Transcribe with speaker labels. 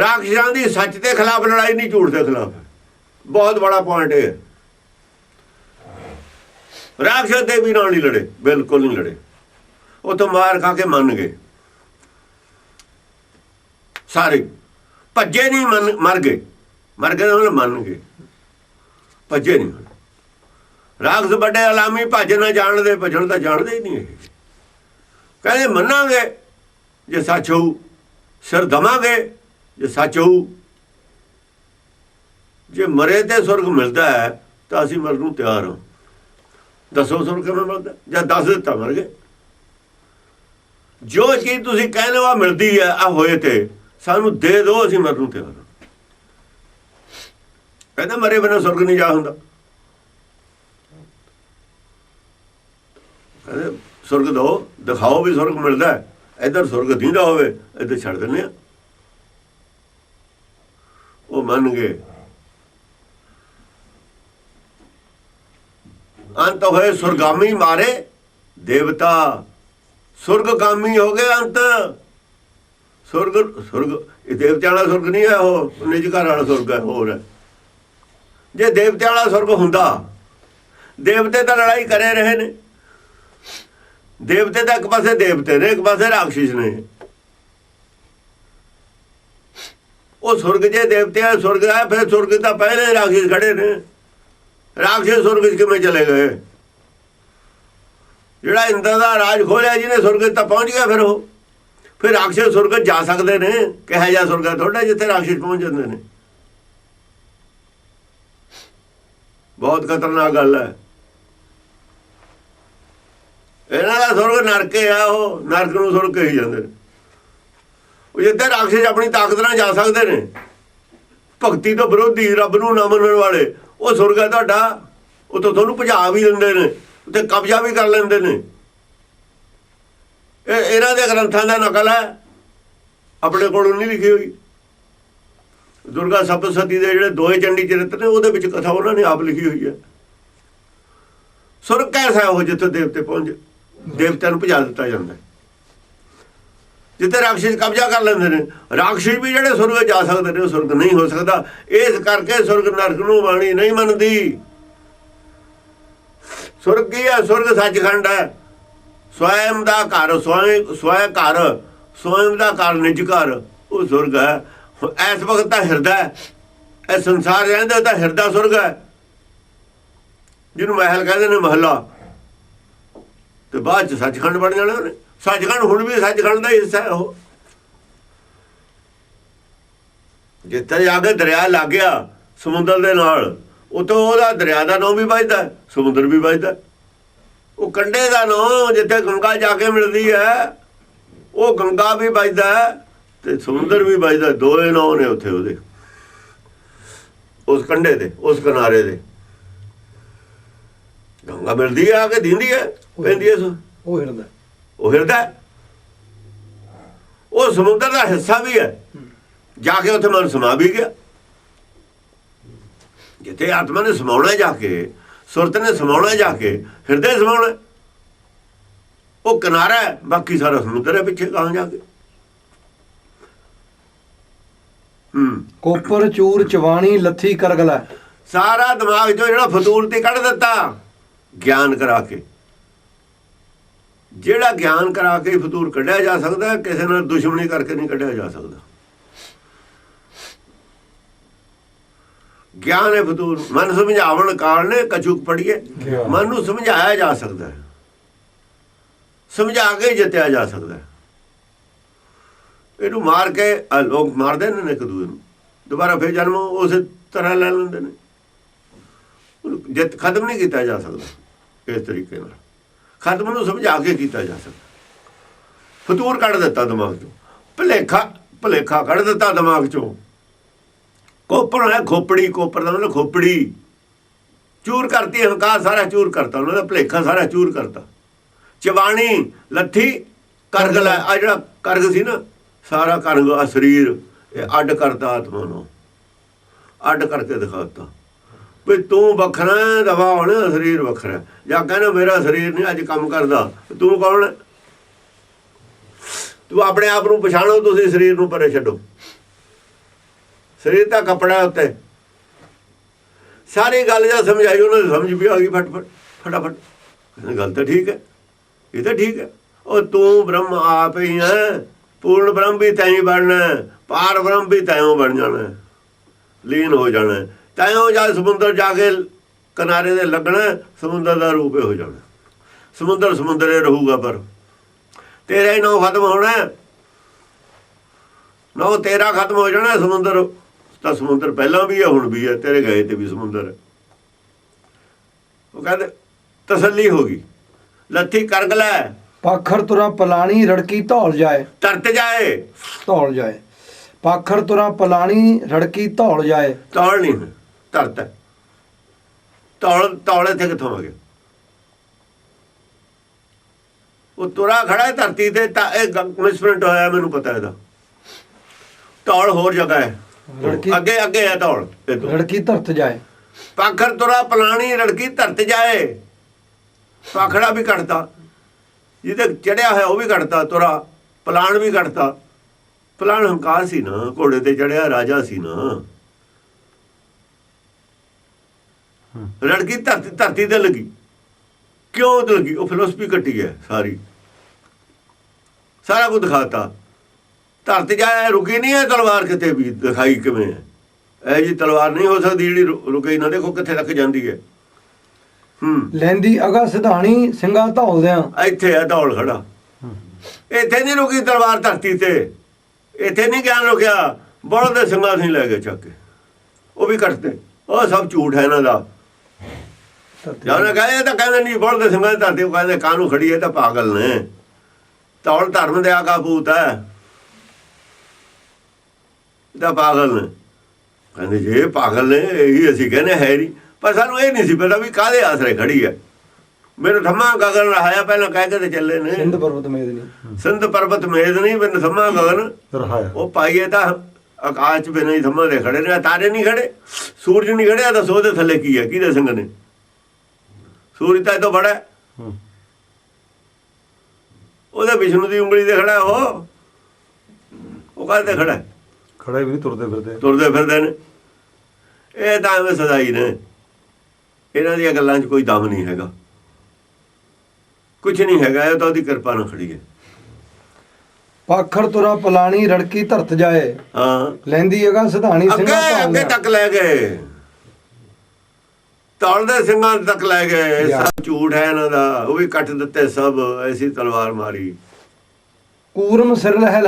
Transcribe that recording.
Speaker 1: ਰਾਖਸ਼ਾਂ ਦੀ ਸੱਚ ਦੇ ਖਿਲਾਫ ਲੜਾਈ ਨਹੀਂ ਝੂਠ ਦੇ ਖਿਲਾਫ। ਬਹੁਤ ਬੜਾ ਪੁਆਇੰਟ ਇਹ। ਹੈ ਰਾਖਸ਼ ਦੇ ਵੀ ਨਾਲ ਨਹੀਂ ਲੜੇ, ਬਿਲਕੁਲ ਨਹੀਂ ਲੜੇ। ਉਹ ਤਾਂ ਮਾਰ ਖਾ ਕੇ ਮੰਨ ਗਏ। ਸਾਰੇ ਭੱਜੇ ਨਹੀਂ ਮੰਨ, ਮਰ ਗਏ। ਮਰ ਗਏ ਉਹਨਾਂ ਮੰਨ ਗਏ। ਭੱਜੇ ਨਹੀਂ। ਰਾਖਸ਼ ਵੱਡੇ ਅਲਾਮੀ ਭੱਜ ਨਾ ਜਾਣਦੇ ਭੱਜਣ ਤਾਂ ਜਾਣਦੇ ਹੀ ਨਹੀਂ ਇਹ। ਕਹਿੰਦੇ ਮੰਨਾਂਗੇ, ਜੇ ਸੱਚ ਹੋਊ, ਸਿਰ ਦਵਾਂਗੇ। ਜੇ ਸੱਚ ਹੋਊ, ਜੇ ਮਰੇ ਤੇ ਸੁਰਗ ਮਿਲਦਾ ਹੈ, ਤਾਂ ਅਸੀਂ ਮਰਨ ਨੂੰ ਤਿਆਰ ਹਾਂ। ਦੱਸੋ ਸੁਰਗ ਕਿਵੇਂ ਮਿਲਦਾ ਜਾਂ ਦੱਸ ਦਿੱਤਾ ਮਰ ਗਏ ਜੋ ਚੀਜ਼ ਤੁਸੀਂ ਕਹਿੰਦੇ ਹੋ ਆ ਮਿਲਦੀ ਹੈ, ਆ ਹੋਏ ਤੇ, ਸਾਨੂੰ ਦੇ ਦਿਓ, ਅਸੀਂ ਮਰਨ ਨੂੰ ਤਿਆਰ ਹਾਂ। ਕਹਿੰਦਾ ਮਰੇ ਬਿਨਾਂ ਸੁਰਗ ਨਹੀਂ ਜਾ ਹੁੰਦਾ। ਕਹਿੰਦੇ, ਸੁਰਗ ਦੋ ਦਿਖਾਓ ਵੀ ਸੁਰਗ ਮਿਲਦਾ ਹੈ। ਇਧਰ ਸੁਰਗ ਦੀਂਦਾ ਹੋਵੇ, ਇੱਧਰ ਛੱਡ ਦਿੰਦੇ ਆ ਉਹ ਮੰਨ ਗਏ। ਅੰਤ ਹੋਏ ਸੁਰਗਾਮੀ ਮਾਰੇ, ਦੇਵਤਾ ਸੁਰਗਗਾਮੀ ਹੋ ਗਏ ਅੰਤ। ਸੁਰਗ ਸੁਰਗ, ਇਹ ਦੇਵਤਿਆਂ ਵਾਲਾ ਸੁਰਗ ਨਹੀਂ ਹੈ, ਉਹ ਨਿਜ ਘਰ ਵਾਲਾ ਸੁਰਗ ਹੈ, ਹੋਰ ਹੈ। ਜੇ ਦੇਵਤਿਆਂ ਵਾਲਾ ਸੁਰਗ ਹੁੰਦਾ, ਦੇਵਤੇ ਤਾਂ ਲੜਾਈ ਕਰੇ ਰਹੇ ਨੇ। ਦੇਵਤੇ ਤਾਂ ਇੱਕ ਪਾਸੇ ਦੇਵਤੇ ਨੇ, ਇੱਕ ਪਾਸੇ ਰਾਖਸ਼ ਨੇ। ਉਹ ਸੁਰਗ ਜੇ ਦੇਵਤੇ ਆ, ਸੁਰਗ ਆ ਫਿਰ ਸੁਰਗ ਤਾਂ ਪਹਿਲੇ ਰਾਖਸ਼ ਖੜੇ ਨੇ। ਰਾਖਸ਼ ਸੁਰਗ ਕਿਵੇਂ ਚਲੇ ਗਏ? ਜਿਹੜਾ ਇੰਦਰ ਦਾ ਰਾਜ ਖੋਲਿਆ, ਜਿਹਨੇ ਸੁਰਗ ਤਾਂ ਪਹੁੰਚ ਗਿਆ ਫਿਰ ਉਹ। ਫਿਰ ਰਾਖਸ਼ ਸੁਰਗ ਜਾ ਸਕਦੇ ਨੇ, ਕਿਹਾ ਜਾ ਸੁਰਗ ਹੈ ਥੋੜਾ ਜਿੱਥੇ ਰਾਖਸ਼ ਪਹੁੰਚ ਜਾਂਦੇ ਨੇ। ਬਹੁਤ ਖਤਰਨਾਕ ਗੱਲ ਹੈ। ਇਹਨਾਂ ਦਾ ਸੁਰਗ ਨਰਕੇ ਆ, ਉਹ ਨਰਕ ਨੂੰ ਸੁਰਗ ਕਹੀ ਜਾਂਦੇ ਨੇ। ਜਿੱਥੇ ਰਾਖਸ਼ ਆਪਣੀ ਤਾਕਤ ਨਾਲ ਜਾ ਸਕਦੇ ਨੇ। ਭਗਤੀ ਤੋਂ ਵਿਰੋਧੀ ਰੱਬ ਨੂੰ ਨਾ ਮੰਨਣ ਵਾਲੇ, ਉਹ ਸੁਰਗ ਹੈ ਤੁਹਾਡਾ ਉਹ ਤਾਂ ਤੁਹਾਨੂੰ ਭਜਾ ਵੀ ਦਿੰਦੇ ਨੇ ਉੱਤੇ ਕਬਜ਼ਾ ਵੀ ਕਰ ਲੈਂਦੇ ਨੇ। ਇਹ ਇਹਨਾਂ ਦੇ ਗ੍ਰੰਥਾਂ ਦਾ ਨਕਲ ਹੈ। ਆਪਣੇ ਕੋਲੋਂ ਨਹੀਂ ਲਿਖੀ ਹੋਈ। ਦੁਰਗਾ ਸਪਤਸਤੀ ਦੇ ਜਿਹੜੇ ਦੋਏ ਚੰਡੀ ਚਰਿੱਤਰ ਨੇ, ਉਹਦੇ ਵਿੱਚ ਕਥਾ ਉਹਨਾਂ ਨੇ ਆਪ ਲਿਖੀ ਹੋਈ ਹੈ। ਸੁਰਗ ਕੈਸਾ ਉਹ ਜਿੱਥੇ ਦੇਵਤੇ ਪਹੁੰਚ ਦੇਵਤਿਆਂ ਨੂੰ ਭਜਾ ਦਿੱਤਾ ਜਾਂਦਾ ਹੈ। ਜਿੱਥੇ ਰਾਖਸ਼ ਕਬਜ਼ਾ ਕਰ ਲੈਂਦੇ ਨੇ, ਰਾਖਸ਼ ਵੀ ਜਿਹੜੇ ਸੁਰਗ ਜਾ ਸਕਦੇ ਨੇ, ਉਹ ਸੁਰਗ ਨਹੀਂ ਹੋ ਸਕਦਾ। ਇਸ ਕਰਕੇ ਸੁਰਗ ਨਰਕ ਨੂੰ ਬਾਣੀ ਨਹੀਂ ਮੰਨਦੀ। ਸੁਰਗ ਕੀ ਹੈ? ਸੁਰਗ ਸੱਚਖੰਡ ਹੈ। ਸਵੈਮ ਦਾ ਘਰ, ਸਵੈ ਸਵੈ ਘਰ, ਸਵੈਮ ਦਾ ਘਰ ਨਿਜ ਘਰ, ਉਹ ਸੁਰਗ ਹੈ। ਇਸ ਵਕਤ ਤਾਂ ਹਿਰਦਾ ਹੈ। ਇਹ ਸੰਸਾਰ ਰਹਿੰਦਾ ਤਾਂ ਹਿਰਦਾ ਸੁਰਗ ਹੈ। ਜਿਹਨੂੰ ਮਹਿਲ ਕਹਿੰਦੇ ਨੇ ਮਹੱਲਾ। ਤੇ ਬਾਅਦ ਚ ਸੱਚਖੰਡ ਬਣ ਜਾਣਾ ਉਹਨੇ। ਸੱਚਖੰਡ ਹੁਣ ਵੀ ਸੱਚਖੰਡ ਦਾ ਹੀ ਹਿੱਸਾ ਹੈ ਉਹ। ਜਿੱਥੇ ਜਾ ਕੇ ਦਰਿਆ ਲੱਗ ਗਿਆ ਸਮੁੰਦਰ ਦੇ ਨਾਲ ਉਤੋਂ ਉਹਦਾ ਦਰਿਆ ਦਾ ਨਾਮ ਵੀ ਵੱਜਦਾ ਸਮੁੰਦਰ ਵੀ ਵੱਜਦਾ ਉਹ ਕੰਡੇ ਦਾ ਨਾਮ ਜਿੱਥੇ ਗੰਗਾ ਜਾ ਕੇ ਮਿਲਦੀ ਹੈ, ਉਹ ਗੰਗਾ ਵੀ ਵੱਜਦਾ ਤੇ ਸਮੁੰਦਰ ਵੀ ਵੱਜਦਾ ਹੈ। ਦੋਏ ਨਾਮ ਨੇ ਉੱਥੇ ਉਹਦੇ। ਉਸ ਕੰਡੇ ਦੇ ਉਸ ਕਿਨਾਰੇ ਦੇ ਗੰਗਾ ਮਿਲਦੀ ਹੈ, ਆ ਕੇ ਦਿੰਦੀ ਹੈ, ਪੈਂਦੀ ਹੈ।
Speaker 2: ਉਹ ਹਿਰਦਾ।
Speaker 1: ਉਹ ਹਿਰਦਾ। ਉਹ ਸਮੁੰਦਰ ਦਾ ਹਿੱਸਾ ਵੀ ਹੈ। ਜਾ ਕੇ ਉੱਥੇ ਮਨ ਸਮਾ ਵੀ ਗਿਆ। ਜਿੱਥੇ ਆਤਮਾ ਨੇ ਸਮਾਉਣਾ ਜਾ ਕੇ ਸੁਰਤ ਨੇ ਸਮਾਉਣਾ ਜਾ ਕੇ ਹਿਰਦੇ ਸਮਾਉਣਾ। ਉਹ ਕਿਨਾਰਾ ਹੈ ਬਾਕੀ ਸਾਰਾ ਸਮੁੰਦਰ ਹੈ ਪਿੱਛੇ ਕਹਾਂ ਜਾ ਕੇ। ਹੂੰ।
Speaker 2: ਕੋਪਰ ਚੂਰ ਚਵਾਣੀ ਲੱਥੀ ਕਰਗਲਾ।
Speaker 1: ਸਾਰਾ ਦਿਮਾਗ ਚੋਂ ਜਿਹੜਾ ਫਤੂਰ ਤੇ ਕੱਢ ਦਿੱਤਾ ਗਿਆਨ ਕਰਾ ਕੇ। ਜਿਹੜਾ ਗਿਆਨ ਕਰਾ ਕੇ ਫਤੂਰ ਕੱਢਿਆ ਜਾ ਸਕਦਾ ਕਿਸੇ ਨਾਲ ਦੁਸ਼ਮਣੀ ਕਰਕੇ ਨਹੀਂ ਕੱਢਿਆ ਜਾ ਸਕਦਾ। ਗਿਆਨ ਹੈ ਫਤੂਰ। ਮਨ ਸਮਝਾਵਣ ਕਾਲ ਨੇ ਕਛੁਕ ਪੜੀਏ। ਮਨ ਨੂੰ ਸਮਝਾਇਆ ਜਾ ਸਕਦਾ ਹੈ। ਸਮਝਾ ਕੇ ਜਿੱਤਿਆ ਜਾ ਸਕਦਾ ਹੈ। ਇਹਨੂੰ ਮਾਰ ਕੇ ਲੋਕ ਮਾਰਦੇ ਨੇ ਇੱਕ ਦੂਜੇ ਨੂੰ। ਦੁਬਾਰਾ ਫੇਰ ਜਨਮ ਉਸੇ ਤਰ੍ਹਾਂ ਲੈ ਲੈਂਦੇ ਨੇ। ਜਿੱਤ ਖਤਮ ਨਹੀਂ ਕੀਤਾ ਜਾ ਸਕਦਾ ਇਸ ਤਰੀਕੇ ਨਾਲ। ਖਤਮ ਨੂੰ ਸਮਝਾ ਕੇ ਕੀਤਾ ਜਾ ਸਕਦਾ। ਫਤੂਰ ਕੱਢ ਦਿੱਤਾ ਦਿਮਾਗ ਚੋਂ। ਭਲੇਖਾ ਭਲੇਖਾ ਕੱਢ ਦਿੱਤਾ ਦਿਮਾਗ ਚੋਂ। ਕੋਪਰ ਹੈ ਖੋਪੜੀ, ਕੋਪਰ ਦਾ ਮਤਲਬ ਖੋਪੜੀ। ਚੂਰ ਕਰਤੀ, ਹੰਕਾਰ ਸਾਰਾ ਚੂਰ ਕਰਤਾ, ਉਹਨਾਂ ਦਾ ਭਲੇਖਾ ਸਾਰਾ ਚੂਰ ਕਰਤਾ। ਚਵਾਣੀ ਲੱਥੀ ਕਰਗਲ ਆ ਜਿਹੜਾ ਕਰਗ ਸੀ ਨਾ, ਸਾਰਾ ਕਰਗ ਆ ਸਰੀਰ, ਇਹ ਅੱਡ ਕਰਤਾ ਆਤਮਾ ਨੂੰ। ਅੱਡ ਕਰਕੇ ਦਿਖਾਤਾ ਵੀ ਤੂੰ ਵੱਖਰਾ ਹੈ, ਦਵਾ ਹੁਣ ਸਰੀਰ ਵੱਖਰਾ ਜਾਂ ਕਹਿੰਦਾ ਮੇਰਾ ਸਰੀਰ ਨਹੀਂ ਅੱਜ ਕੰਮ ਕਰਦਾ। ਤੂੰ ਕੌਣ ਤੂੰ ਆਪਣੇ ਆਪ ਨੂੰ ਪਛਾਣੋ ਤੁਸੀਂ ਸਰੀਰ ਨੂੰ ਪਰੇ ਛੱਡੋ। ਸਰੀਰ ਤਾਂ ਕੱਪੜਾ ਉੱਤੇ। ਸਾਰੀ ਗੱਲ ਜਾਂ ਸਮਝਾਈ ਉਹਨਾਂ ਦੀ ਸਮਝ ਵੀ ਆ ਗਈ ਫਟਫਟ ਫਟਾਫਟ। ਗੱਲ ਤਾਂ ਠੀਕ ਹੈ। ਇਹ ਤਾਂ ਠੀਕ ਹੈ। ਉਹ ਤੂੰ ਬ੍ਰਹਮ ਆਪ ਹੀ ਹੈ। ਪੂਰਨ ਬ੍ਰਹਮ ਵੀ ਤੈਂ ਹੀ ਬਣਨਾ ਪਾਰ ਬ੍ਰਹਮ ਵੀ ਤੈਂ ਬਣ ਜਾਣਾ ਲੀਨ ਹੋ ਜਾਣਾ ਹੈ। ਤੈਂ ਜਦ ਸਮੁੰਦਰ ਜਾ ਕੇ ਕਿਨਾਰੇ ਦੇ ਲੱਗਣਾ ਸਮੁੰਦਰ ਦਾ ਰੂਪ ਹੀ ਜਾਣਾ। ਸਮੁੰਦਰ ਸਮੁੰਦਰੇ ਰਹੂਗਾ ਪਰ। ਤੇਰਾ ਹੀ ਨੌ ਖਤਮ ਹੋਣਾ। ਨੌ ਤੇਰਾ ਖਤਮ ਹੋ ਜਾਣਾ ਸਮੁੰਦਰ। ਤਾਂ ਸਮੁੰਦਰ ਪਹਿਲਾਂ ਵੀ ਹੈ ਹੁਣ ਵੀ ਹੈ। ਤੇਰੇ ਗਏ ਤੇ ਵੀ ਸਮੁੰਦਰ ਹੈ। ਉਹ ਕਹਿੰਦੇ ਤਸੱਲੀ ਹੋ ਗਈ। ਲੱਥੀ ਕਰਗ ਲੈ।
Speaker 2: ਪਾਖਰ ਤੁਰਾ ਪਲਾਣੀ ਰੜਕੀ ਧੌਲ ਜਾਏ।
Speaker 1: ਤਰਤ ਜਾਏ।
Speaker 2: ਧੌਲ ਜਾਏ। ਪਾਖਰ ਤੁਰਾ ਪਲਾਣੀ ਰੜਕੀ ਧੌਲ ਜਾਏ।
Speaker 1: ਤੌਲ ਨਹੀਂ। ਹੈ। ਤੌਲ ਤੌਲ ਇੱਥੇ ਕਿੱਥੋਂ ਆ ਗਿਆ? ਉਹ ਤੁਰਾ ਖੜਾ ਹੈ ਧਰਤੀ ਤੇ ਤਾਂ ਇਹ ਮਿਸਪ੍ਰਿੰਟ ਹੋਇਆ ਮੈਨੂੰ ਪਤਾ ਇਹਦਾ। ਤੌਲ ਹੋਰ ਜਗ੍ਹਾ ਹੈ। ਅੱਗੇ ਅੱਗੇ ਹੈ ਤੌਲ। ਤੋਂ
Speaker 2: ਰੜਕੀ ਧਰਤ ਜਾਏ।
Speaker 1: ਪਾਖਰ ਤੁਰਾ ਪਲਾਣੀ ਰੜਕੀ ਧਰਤ ਜਾਏ। ਪਾਖੜਾ ਵੀ ਕੱਟਦਾ ਜਿਹਦੇ ਚੜਿਆ ਹੋਇਆ ਉਹ ਵੀ ਕੱਟਦਾ ਤੁਰਾ ਪਲਾਣ ਵੀ ਕੱਟਦਾ ਪਲਾਣ ਹੰਕਾਰ ਸੀ ਨਾ ਘੋੜੇ ਤੇ ਚੜਿਆ ਰਾਜਾ ਸੀ ਨਾ। ਰੜਕੀ ਧਰਤੀ ਧਰਤੀ ਤੇ ਲੱਗੀ। ਕਿਉਂ ਤੇ ਲੱਗੀ? ਉਹ ਫਿਲਾਸਫੀ ਕੱਟੀ ਹੈ ਸਾਰੀ। ਸਾਰਾ ਕੁਝ ਦਿਖਾਤਾ। ਧਰਤ ਜਾਏ ਰੁਕੀ ਨਹੀਂ ਹੈ ਤਲਵਾਰ ਕਿਤੇ ਵੀ ਦਿਖਾਈ ਕਿਵੇਂ ਹੈ। ਇਹ ਜੀ ਤਲਵਾਰ ਨਹੀਂ ਹੋ ਸਕਦੀ ਜਿਹੜੀ ਰੁਕੇ ਨਾ ਦੇਖੋ ਕਿੱਥੇ ਤੱਕ ਜਾਂਦੀ ਹੈ। ਹੂੰ।
Speaker 2: ਲੈਂਦੀ ਅਗਾ ਸਿਧਾਣੀ ਸਿੰਘਾ ਧੌਲਦਿਆਂ।
Speaker 1: ਇੱਥੇ ਹੈ ਦੌੜ ਖੜਾ। ਇੱਥੇ ਨਹੀਂ ਰੁਕੀ ਤਲਵਾਰ ਧਰਤੀ ਤੇ। ਇੱਥੇ ਨਹੀਂ ਗਿਆਨ ਰੁਕਿਆ। ਬੋਲ ਦੇ ਸਿੰਘਾਂ ਨਹੀਂ ਲੈ ਕੇ ਚੱਕ ਕੇ। ਉਹ ਵੀ ਕੱਟਦੇ। ਉਹ ਸਭ ਝੂਠ ਹੈ ਇਹਨਾਂ ਦਾ।
Speaker 2: ਧਰਤੀ
Speaker 1: ਜਾਂ ਉਹਨੇ ਕਹੇ ਤਾਂ ਕਹਿੰਦੇ ਨਹੀਂ ਬੋਲ ਦੇ ਸਿੰਘਾਂ ਦੀ ਧਰਤੀ ਉਹ ਕਹਿੰਦੇ ਕਾਹਨੂੰ ਖੜੀ ਹੈ ਤਾਂ ਪਾਗਲ ਨੇ। ਤੌਲ ਧਰਮ ਦੇ ਆਗਾ ਭੂਤ ਹੈ। ਤਾਂ ਪਾਗਲ ਨੇ। ਕਹਿੰਦੇ ਜੇ ਪਾਗਲ ਨੇ ਇਹੀ ਅਸੀਂ ਕਹਿੰਦੇ ਹੈ ਨਹੀਂ। ਪਰ ਸਾਨੂੰ ਇਹ ਨਹੀਂ ਸੀ ਪਤਾ ਵੀ ਕਾਹਦੇ ਆਸਰੇ ਖੜੀ ਹੈ। ਮੈਨੂੰ ਥੰਮਾ ਗਗਨ ਰਹਾਇਆ ਪਹਿਲਾਂ ਕਹਿ ਕੇ ਤੇ ਚੱਲੇ ਨੇ।
Speaker 2: ਸਿੰਧ ਪਰਬਤ ਮੇਦਨੀ
Speaker 1: ਸਿੰਧ ਪਰਬਤ ਮੇਦ ਨਹੀਂ ਮੈਨੂੰ ਥੰਮਾ ਗਗਨ
Speaker 3: ਰਹਾਇਆ।
Speaker 1: ਉਹ ਪਾਈਏ ਤਾਂ ਆਕਾਸ਼ ਬਿਨਾਂ ਹੀ ਥੰਮਾ ਦੇ ਖੜੇ ਨੇ ਤਾਰੇ ਨਹੀਂ ਖੜੇ ਸੂਰਜ ਨਹੀਂ ਖੜਿਆ ਤਾਂ ਉਹਦੇ ਥੱਲੇ ਕੀ ਹੈ ਕਿਹਦੇ ਸੰਗ ਨੇ? ਸੂਰਜ ਤਾਂ ਇਹ ਤੋਂ ਬੜਾ। ਉਹਦੇ ਵਿਸ਼ਨੂੰ ਦੀ ਉਂਗਲੀ ਤੇ ਖੜਾ ਉਹ। ਉਹ ਕਾਹਦੇ ਤੇ ਖੜਾ ਹੈ?
Speaker 3: ਖੜੇ ਵੀ ਨਹੀਂ ਤੁਰਦੇ ਫਿਰਦੇ
Speaker 1: ਤੁਰਦੇ ਫਿਰਦੇ ਨੇ। ਇਹ ਤਾਂ ਐਵੇਂ ਸਦਾਈ ਨੇ। ਇਹਨਾਂ ਦੀਆਂ ਗੱਲਾਂ 'ਚ ਕੋਈ ਦਮ ਨਹੀਂ ਹੈਗਾ। ਕੁਝ ਨਹੀਂ ਹੈਗਾ ਇਹ ਤਾਂ ਉਹਦੀ ਕਿਰਪਾ ਨਾਲ ਖੜੀ ਹੈ।
Speaker 2: ਪਾਖਰ ਤੁਰਾ ਪਲਾਣੀ ਰੜਕੀ ਧਰਤ ਜਾਏ।
Speaker 1: ਹਾਂ।
Speaker 2: ਲੈਂਦੀ ਅਗਾ ਸਿਧਾਣੀ
Speaker 1: ਅੱਗੇ
Speaker 2: ਸਿੰਘਾ
Speaker 1: ਅੱਗੇ
Speaker 2: ਧੌਲਦਿਆਂ
Speaker 1: ਤੱਕ ਲੈ ਗਏ। ਤੌਲਦੇ ਸਿੰਘਾਂ ਤੱਕ ਲੈ ਗਏ। ਸਭ ਝੂਠ ਹੈ ਇਹਨਾਂ ਦਾ। ਉਹ ਵੀ ਕੱਟ ਦਿੱਤੇ ਸਭ ਐਸੀ ਤਲਵਾਰ ਮਾਰੀ।
Speaker 2: ਕੂਰਮ ਸਿਰ ਲਹਿ